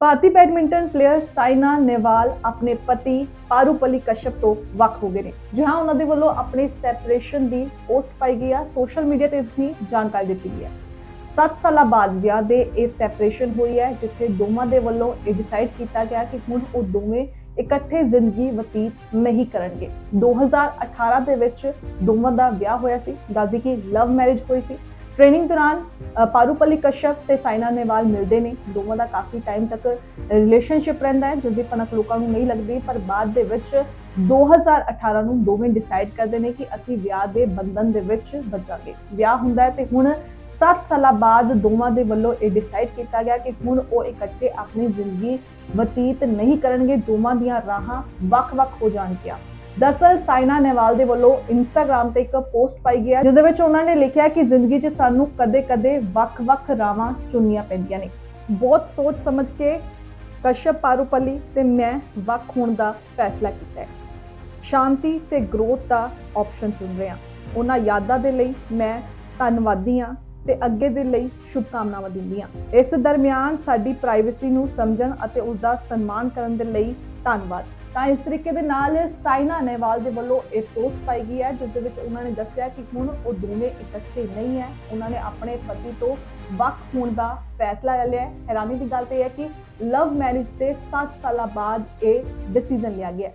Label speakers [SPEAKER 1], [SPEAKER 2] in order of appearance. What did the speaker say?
[SPEAKER 1] ਭਾਰਤੀ badminton player Saina Nehwal ਆਪਣੇ ਪਤੀ ਪਾਰੂਪਲੀ ਕਸ਼ਯਪ ਤੋਂ ਵੱਖ ਹੋ ਗਏ ਨੇ। ਜਿਹਾਂ ਉਹਨਾਂ ਦੇ ਵੱਲੋਂ ਆਪਣੀ ਸੈਪਰੇਸ਼ਨ ਦੀ ਪੋਸਟ ਪਾਈ ਗਈ ਆ ਸੋਸ਼ਲ ਮੀਡੀਆ ਤੇ ਇਸ ਦੀ ਜਾਣਕਾਰੀ ਦਿੱਤੀ ਗਈ ਹੈ 7 ਸਾਲਾਂ ਬਾਅਦ ਵਿਆਹ ਦੇ ਇਹ ਸੈਪਰੇਸ਼ਨ ਹੋਈ ਹੈ, ਜਿੱਥੇ ਦੋਵਾਂ ਦੇ ਵੱਲੋਂ ਇਹ ਡਿਸਾਈਡ ਕੀਤਾ ਗਿਆ ਕਿ ਹੁਣ ਉਹ ਦੋਵੇਂ ਇਕੱਠੇ ਜ਼ਿੰਦਗੀ ਬਤੀਤ ਨਹੀਂ ਕਰਨਗੇ। 2018 ਦੇ ਵਿੱਚ ਦੋਵਾਂ ਦਾ ਵਿਆਹ ਹੋਇਆ ਸੀ, ਦੱਸਦੀ ਕਿ ਲਵ ਮੈਰਿਜ ਹੋਈ ਸੀ। ਟ੍ਰੇਨਿੰਗ ਦੌਰਾਨ ਅ, ਪਾਰੂਪਲੀ ਤੇ ਸਾਇਨਾ ਨੇਵਾਲ ਮਿਲਦੇ ਨੇ। ਦੋਵਾਂ ਦਾ ਕਾਫੀ ਟਾਈਮ ਤੱਕ ਰਿਲੇਸ਼ਨਸ਼ਿਪ ਰਹਿੰਦਾ ਹੈ ਜਿਸ ਦੀ ਪਨਕ ਲੋਕਾਂ ਨੂੰ ਨਹੀਂ ਲੱਗਦੀ ਪਰ ਬਾਅਦ ਦੇ ਵਿੱਚ 2018 ਨੂੰ ਦੋਵੇਂ ਡਿਸਾਈਡ ਕਰਦੇ ਨੇ ਕਿ ਅਸੀਂ ਵਿਆਹ ਦੇ ਬੰਧਨ ਦੇ ਵਿੱਚ ਬੱਝਾਂਗੇ ਵਿਆਹ ਹੁੰਦਾ ਹੈ ਤੇ ਹੁਣ 7 ਸਾਲਾਂ ਬਾਅਦ ਦੋਵਾਂ ਦੇ ਵੱਲੋਂ ਇਹ ਡਿਸਾਈਡ ਕੀਤਾ ਗਿਆ ਕਿ ਹੁਣ ਉਹ ਇਕੱਠੇ ਆਪਣੀ ਜ਼ਿੰਦਗੀ ਬਤੀਤ ਨਹੀਂ ਕਰਨਗੇ ਦੋਵਾਂ ਦੀਆਂ ਰਾਹਾਂ ਵੱਖ-ਵੱਖ ਹੋ ਜਾਣਗੀਆਂ। ਦਰਅਸਲ ਸਾਇਨਾ ਨੇਵਾਲ ਦੇ ਵੱਲੋਂ ਇੰਸਟਾਗ੍ਰam ਤੇ ਇੱਕ ਪੋਸਟ ਪਾਈ ਗਿਆ ਜਿਸ ਦੇ ਵਿੱਚ ਉਹਨਾਂ ਨੇ ਲਿਖਿਆ ਕਿ ਜ਼ਿੰਦਗੀ 'ਚ ਸਾਨੂੰ ਕਦੇ-ਕਦੇ ਵੱਖ-ਵੱਖ ਰਾਵਾਂ ਚੁਣਨੀਆਂ ਪੈਂਦੀਆਂ ਨੇ। ਬਹੁਤ ਸੋਚ ਸਮਝ ਕੇ ਕਸ਼ਯਪ, ਪਾਰੂਪਲੀ ਤੇ ਮੈਂ ਵੱਖ ਹੋਣ ਦਾ ਫੈਸਲਾ ਕੀਤਾ ਹੈ। ਸ਼ਾਂਤੀ ਤੇ ਗਰੋਥ ਦਾ ਆਪਸ਼ਨ ਚੁਣ ਰਿਹਾ ਉਹਨਾਂ ਯਾਦਾਂ ਦੇ ਲਈ ਮੈਂ ਧੰਨਵਾਦੀ ਹਾਂ ਤੇ ਅੱਗੇ ਦੇ ਲਈ ਸ਼ੁਭਕਾਮਨਾਵਾਂ ਦਿੰਦੀ ਹਾਂ। ਇਸ ਦਰਮਿਆਨ ਸਾਡੀ ਪ੍ਰਾਈਵੇਸੀ ਨੂੰ ਸਮਝਣ ਅਤੇ ਉਸ ਦਾ ਸਨਮਾਨ ਕਰਨ ਦੇ ਲਈ ਧੰਨਵਾਦ। ਤਾਂ ਇਸ ਤਰੀਕੇ ਦੇ ਨਾਲ ਸਾਇਨਾ ਨੇਵਾਲ ਦੇ ਵੱਲੋਂ ਇਹ ਪੋਸਟ ਪਾਈ ਗਈ ਹੈ, ਜਿਸ ਦੇ ਵਿੱਚ ਉਹਨਾਂ ਨੇ ਦੱਸਿਆ ਕਿ ਹੁਣ ਉਹ ਦੋਵੇਂ ਇਕੱਠੇ ਨਹੀਂ ਹੈ। ਉਹਨਾਂ ਨੇ ਆਪਣੇ ਪਤੀ ਤੋਂ ਵੱਖ ਹੋਣ ਦਾ ਫੈਸਲਾ ਲੈ ਲਿਆ ਹੈ। ਹੈਰਾਨੀ ਦੀ ਗੱਲ ਤੇ ਇਹ ਹੈ ਕਿ ਲਵ ਮੈਰਿਜ ਦੇ 7 ਸਾਲਾਂ ਬਾਅਦ ਇਹ ਡਿਸੀਜਨ ਲਿਆ ਗਿਆ